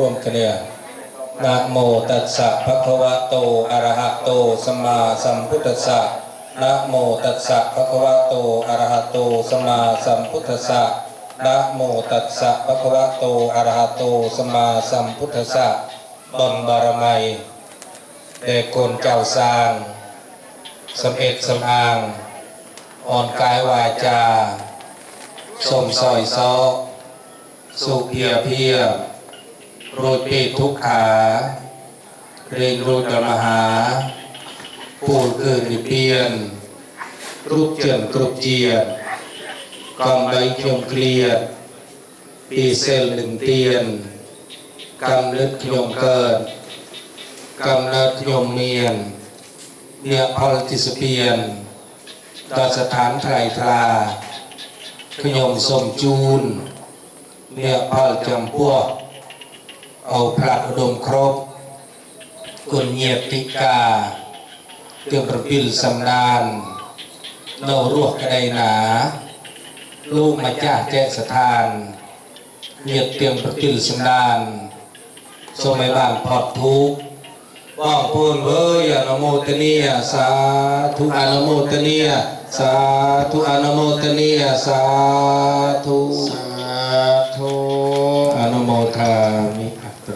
รวมกันเนี่ยนะโมตัสสะภะคะวะโตอะระหะโตสัมมาสัมพุทธัสสะนะโมตัสสะภะคะวะโตอะระหะโตสัมมาสัมพุทธัสสะนะโมตัสสะภะคะวะโตอะระหะโตสัมมาสัมพุทธัสสะบนบารมัยแด่คนเจ้าสร้างสำเอ็ดสำอางอ่อนกายวาจาสมซอยซอสุเพียเพียโรดปีทุกขาเรียนรูดมหาปูดเกินนิเปียน รูปเจียนกรุบเจียนกองใบยมเกลียดปีเซลหนึ่งเตียนกำนึกยมเกิดกำเนิดยมเมียนเนียพลติสเปียนต่อสถานไตรตราขยมสมจูน เนียพอจำพวก เอาพระอุดมครบกุญเงียติกาเตียงประพิลสำนานโนรวกกระไดหนา ลูกมาจากแจ้สถานเงียบเตียงประพิลสำนานสมัยบ้านพอดทุกข์ว่างพูนเว้ยอนุโมทนียสาธุอนุโมทนียสาธุอนุโมทนียสาธุ อนุโมทามิอัต